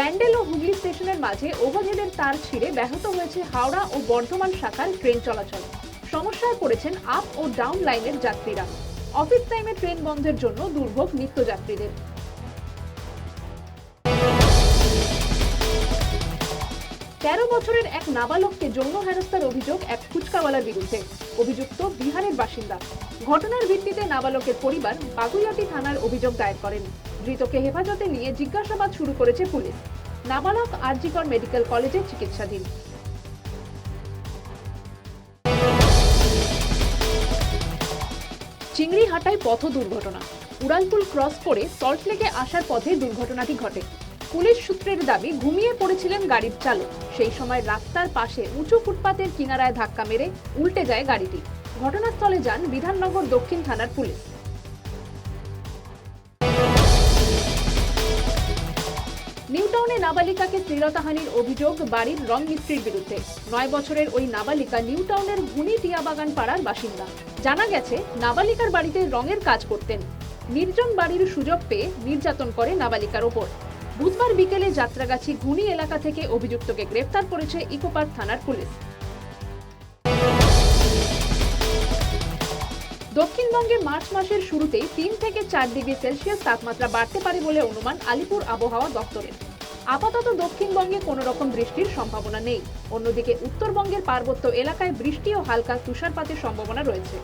ব্যান্ডেল ও হুগলি স্টেশনের মাঝে ওভারহেডের তার ছিঁড়ে ব্যাহত হয়েছে হাওড়া ও বর্ধমান শাখার ট্রেন চলাচল। সমস্যায় পড়েছেন আপ ও ডাউন লাইনের যাত্রীরা। অফিস টাইমে ট্রেন বন্ধের জন্য দুর্ভোগ নিত্যযাত্রীদের। তেরো বছরের এক নাবালককে যৌন হেনস্থার অভিযোগ এক ফুচকাওয়ালার বিরুদ্ধে। অভিযুক্ত বিহারের বাসিন্দা। ঘটনার ভিত্তিতে নাবালকের পরিবার বাগুইয়াটি থানার অভিযোগ দায়ের করেন। ধৃতকে হেফাজতে নিয়ে জিজ্ঞাসাবাদ শুরু করেছে পুলিশ। নাবালক আরজিকর মেডিকেল কলেজে চিকিৎসাধীন। চিংড়িহাটায় পথ দুর্ঘটনা উড়ালপুল ক্রস করে সল্টলেকে আসার পথে দুর্ঘটনাটি ঘটে। পুলিশ সূত্রের দাবি, ঘুমিয়ে পড়েছিলেন গাড়ির চালক। সেই সময় রাস্তার পাশে উঁচু ফুটপাতের কিনারায় ধাক্কা মেরে উল্টে যায় গাড়িটি। ঘটনাস্থলে যান বিধাননগর দক্ষিণ থানার পুলিশ। নিউটাউনে নাবালিকাকে শ্লীলতাহানির অভিযোগ, বাড়ির রং মিস্ত্রির বিরুদ্ধে। নয় বছরের ওই নাবালিকা নিউটাউনের ঘুনি টিয়াবাগান পাড়ার বাসিন্দা। জানা গেছে, নাবালিকার বাড়িতে রঙের কাজ করতেন। নির্জন বাড়ির সুযোগ পেয়ে নির্যাতন করে নাবালিকার ওপর। বুধবার বিকেলে যাত্রাগাছি ঘুনি এলাকা থেকে অভিযুক্তকে গ্রেফতার করেছে ইকোপার্ক থানার পুলিশ। দক্ষিণবঙ্গে মার্চ মাসের শুরুতেই তিন থেকে চার ডিগ্রি সেলসিয়াস তাপমাত্রা বাড়তে পারে বলে অনুমান আলিপুর আবহাওয়া দপ্তরের। আপাতত দক্ষিণবঙ্গে কোনো রকম বৃষ্টির সম্ভাবনা নেই। অন্যদিকে উত্তরবঙ্গের পার্বত্য এলাকায় বৃষ্টি ও হালকা তুষারপাতের সম্ভাবনা রয়েছে।